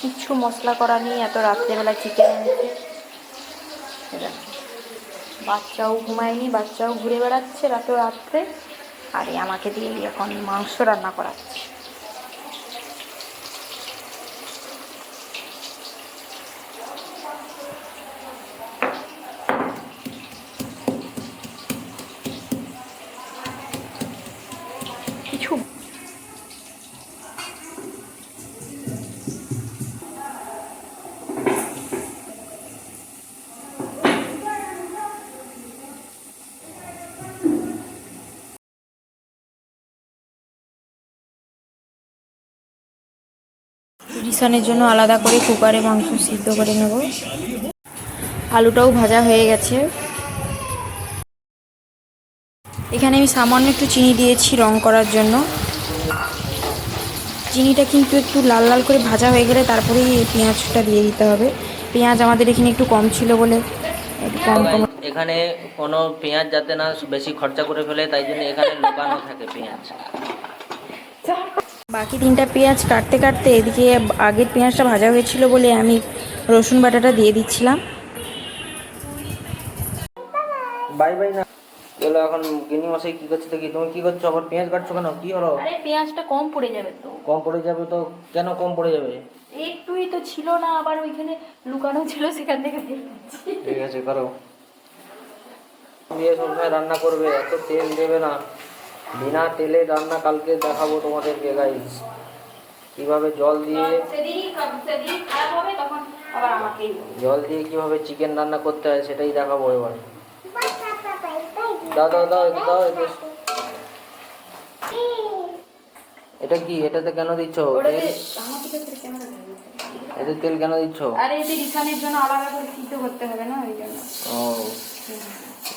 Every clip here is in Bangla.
কিচ্ছু মশলা করা নেই এত রাত্রেবেলা চিকেন বাচ্চাও ঘুমায়নি, বাচ্চাও ঘুরে বেড়াচ্ছে রাতে রাত্রে। আর আমাকে দিয়ে এখন মাংস রান্না করাচ্ছে। রিসানের জন্য আলাদা করে কুকারে মাংস সিদ্ধ করে নেব। আলুটাও ভাজা হয়ে গেছে। এখানে আমি সামান্য একটু চিনি দিয়েছি রং করার জন্য। চিনিটা কিন্তু একটু লাল লাল করে ভাজা হয়ে গেলে তারপরেই পেঁয়াজটা দিয়ে দিতে হবে। পেঁয়াজ আমাদের এখানে একটু কম ছিল বলে কম কম এখানে কোনো পেঁয়াজ যাতে না বেশি খরচা করে ফেলে, তাই জন্য এখানে লুকানো থাকে পেঁয়াজ। বাকি তিনটা পেঁয়াজ কাটতে কাটতে এদিকে আগের পেঁয়াজটা ভাজা হয়েছিল বলে আমি রসুন বাটাটা দিয়ে দিচ্ছিলাম। বাই বাই না। চলো এখন গিনি মশাই কি করছে দেখি? তুমি কি করছ? আবার পেঁয়াজ কাটছো কেন? কি হলো? আরে পেঁয়াজটা কম পড়ে যাবে তো। কম পড়ে যাবে তো? কেন কম পড়ে যাবে? একটুই তো ছিল না আবার ওইখানে লুকানো ছিল সেখান থেকে ঠিক আছে করো। দিয়ে সবসময় রান্না করবে এত তেল দেবে না। বিনা তেলে রান্না কালকে দেখাবো তোমাদেরকে গাইস কীভাবে জল দিয়ে। জল দিয়ে কীভাবে চিকেন রান্না করতে হয় সেটাই দেখাবো এবার। দাও দাও দাও দাও এটা কি? এটাতে কেন দিচ্ছ। এতে তেল কেন দিচ্ছ? আরে এতে রিসানের জন্য আলাদা করে সিদ্ধ করতে হবে না ওই জন্য। ও।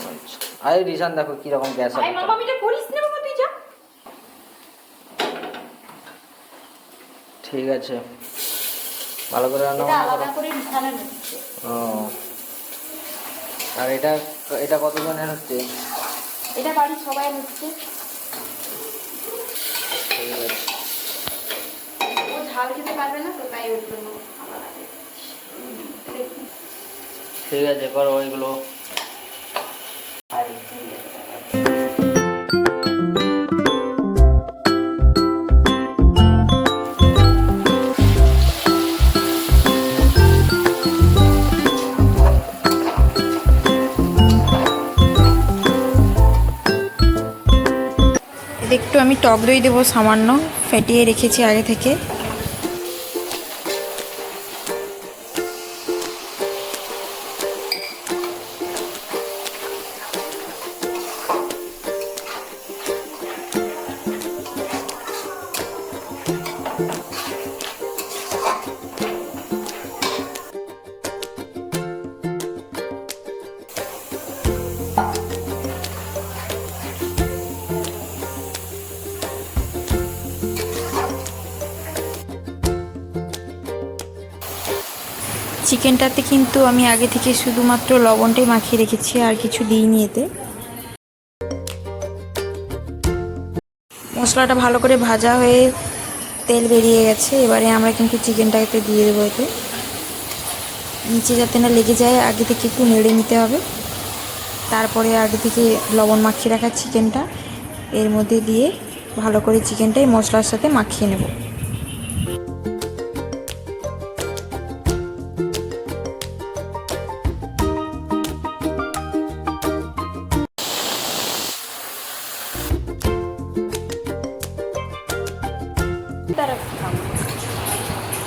আচ্ছা আরে রিসান দেখো কীরকম গ্যাস আরে মামা এটা করিস না ঠিক আছে। ভালো করে রান্না ও। আর এটা এটা কতজনের হচ্ছে? এটা বাড়ির সবাই হচ্ছে। ঠিক আছে। ও ঝাল খেতে পারবে না তো তাই ওর জন্য আলাদা করে। দেখি। ঠিক আছে করো ওইগুলো আমি টক দই দেবো সামান্য ফেটিয়ে রেখেছি আগে থেকে। চিকেনটাতে কিন্তু আমি আগে থেকে শুধুমাত্র লবণটাই মাখিয়ে রেখেছি, আর কিছু দিইনি এতে। মশলাটা ভালো করে ভাজা হয়ে তেল বেরিয়ে গেছে, এবারে আমরা কিন্তু চিকেনটাকে দিয়ে দেবো এতে। নিচে যাতে না লেগে যায়, আগে থেকে একটু নেড়ে নিতে হবে। তারপরে আগে থেকে লবণ মাখিয়ে রাখা চিকেনটা, এর মধ্যে দিয়ে ভালো করে চিকেনটাই মশলার সাথে মাখিয়ে নেব।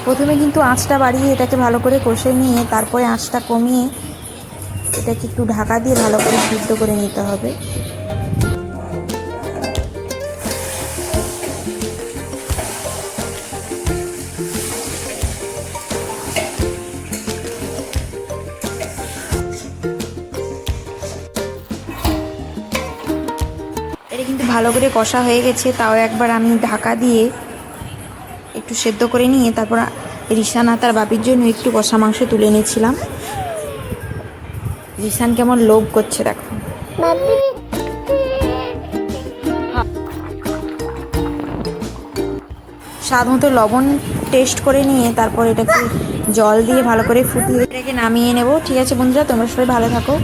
প্রথমে কিন্তু আঁচটা বাড়িয়ে এটাকে ভালো করে কষে নিয়ে তারপরে আঁচটা কমিয়ে এটাকে একটু ঢাকা দিয়ে ভালো করে সিদ্ধ করে নিতে হবে। এটা কিন্তু ভালো করে কষা হয়ে গেছে, তাও একবার আমি ঢাকা দিয়ে একটু সেদ্ধ করে নিয়ে তারপর রিসান আর তার বাপির জন্য একটু কষা মাংস তুলে নিয়েছিলাম। রিসান কেমন লোভ করছে দেখো। স্বাদ মতো লবণ টেস্ট করে নিয়ে তারপর এটাকে জল দিয়ে ভালো করে ফুটিয়ে এটাকে নামিয়ে নেব। ঠিক আছে বন্ধুরা, তোমরা সবাই ভালো থাকো।